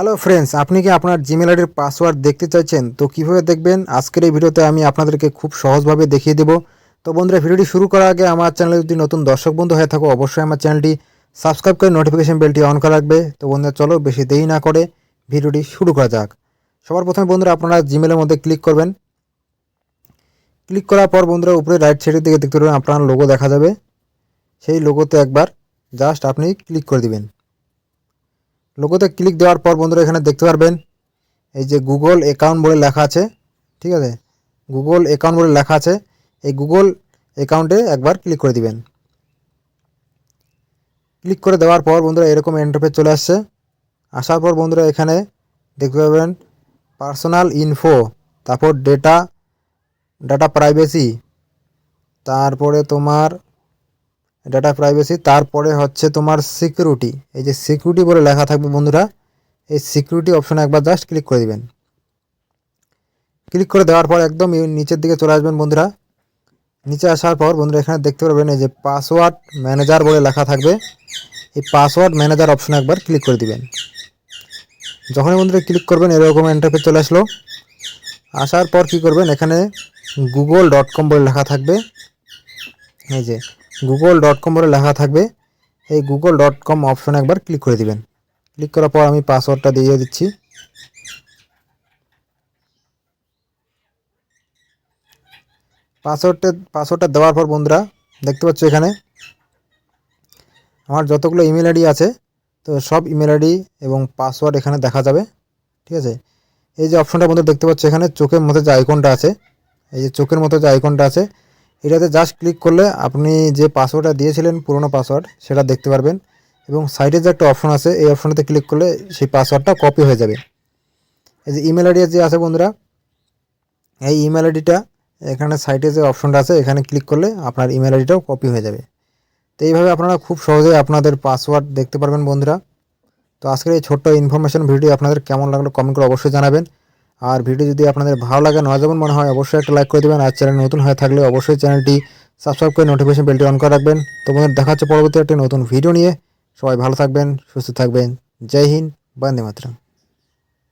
Hello friends আপনি কি আপনার জিমেল আইডির পাসওয়ার্ড দেখতে চাইছেন? তো কীভাবে দেখবেন? আজকের এই ভিডিওতে আমি আপনাদেরকে খুব সহজভাবে দেখিয়ে দেবো। তো বন্ধুরা, ভিডিওটি শুরু করার আগে আমার চ্যানেলে যদি নতুন দর্শক বন্ধু হয়ে থাকো, অবশ্যই আমার চ্যানেলটি সাবস্ক্রাইব করে নোটিফিকেশন বেলটি অন করা রাখবে। তো বন্ধুরা, চলো বেশি দেরি না করে ভিডিওটি শুরু করা যাক। সবার প্রথমে বন্ধুরা, আপনারা জিমেলের মধ্যে ক্লিক করবেন। ক্লিক করার পর বন্ধুরা, উপরে রাইট সাইডের দিকে দেখতে পারবেন, আপনার লোগো দেখা যাবে। সেই লোগোতে একবার জাস্ট আপনি ক্লিক করে দিবেন। লোগোতে ক্লিক দেওয়ার পর বন্ধুরা এখানে দেখতে পারবেন, এই যে গুগল অ্যাকাউন্ট বলে লেখা আছে, ঠিক আছে? গুগল অ্যাকাউন্ট বলে লেখা আছে, এই গুগল অ্যাকাউন্টে একবার ক্লিক করে দিবেন। ক্লিক করে দেওয়ার পর বন্ধুরা এরকম ইন্টারফেস চলে আসছে। আসার পর বন্ধুরা এখানে দেখতে পাবেন পার্সোনাল ইনফো তারপর ডেটা ডাটা প্রাইভেসি তারপরে তোমার ডাটা প্রাইভেসি তারপরে হচ্ছে তোমার সিকিউরিটি এই যে সিকিউরিটি বলে লেখা থাকবে বন্ধুরা, এই সিকিউরিটি অপশনে একবার জাস্ট ক্লিক করে দিবেন। ক্লিক করে দেওয়ার পর একদম নিচের দিকে চলে আসবেন বন্ধুরা। নিচে আসার পর বন্ধুরা এখানে দেখতে পারবেন এই যে পাসওয়ার্ড ম্যানেজার বলে লেখা থাকবে। এই পাসওয়ার্ড ম্যানেজার অপশনে একবার ক্লিক করে দিবেন। যখনই বন্ধুরা ক্লিক করবেন, এরকম ইন্টারফেস চলে আসলো। আসার পর কি করবেন? এখানে গুগল ডট কম বলে লেখা থাকবে। এই যে গুগল ডট কম বলে লেখা থাকবে। এই গুগল ডট কম অপশনে একবার ক্লিক করে দিবেন। ক্লিক করার পর আমি পাসওয়ার্ডটা দিয়ে দিচ্ছি। পাসওয়ার্ডটা পাসওয়ার্ডটা দেওয়ার পর বন্ধুরা, দেখতে পাচ্ছ এখানে আমার যতগুলো ইমেল আইডি আছে, তো সব ইমেল আইডি এবং পাসওয়ার্ড এখানে দেখা যাবে। ঠিক আছে? এই যে অপশনটা বন্ধু দেখতে পাচ্ছ এখানে চোখের মতো যে আইকনটা আছে, এই যে চোখের মতো যে আইকনটা আছে এটাতে জাস্ট ক্লিক করলে আপনি যে পাসওয়ার্ডটা দিয়েছিলেন, পুরনো পাসওয়ার্ড সেটা দেখতে পারবেন। এবং সাইডে যে একটা অপশন আছে, এই অপশনটাতে ক্লিক করলে সেই পাসওয়ার্ডটা কপি হয়ে যাবে। এই যে ইমেল আইডি যে আছে বন্ধুরা, এই ইমেল আইডিটা, এখানে সাইডে যে অপশনটা আছে, এখানে ক্লিক করলে আপনার ইমেল আইডিটাও কপি হয়ে যাবে। তো এইভাবে আপনারা খুব সহজেই আপনাদের পাসওয়ার্ড দেখতে পারবেন বন্ধুরা। তো আজকের এই ছোট্ট ইনফরমেশন ভিডিও আপনাদের কেমন লাগল কমেন্ট করে অবশ্যই জানাবেন। আর ভিডিও যদি আপনাদের ভালো লাগে নয় যেমন মনে হয়, অবশ্যই একটা লাইক করে দেবেন। আর চ্যানেল নতুন হয়ে থাকলে অবশ্যই চ্যানেলটি সাবস্ক্রাইব করে নোটিফিকেশন বেলটি অন করে রাখবেন। তো বন্ধুরা, দেখা হচ্ছে পরবর্তী একটি নতুন ভিডিও নিয়ে। সবাই ভালো থাকবেন, সুস্থ থাকবেন। জয় হিন্দ, বন্দে মাতরম।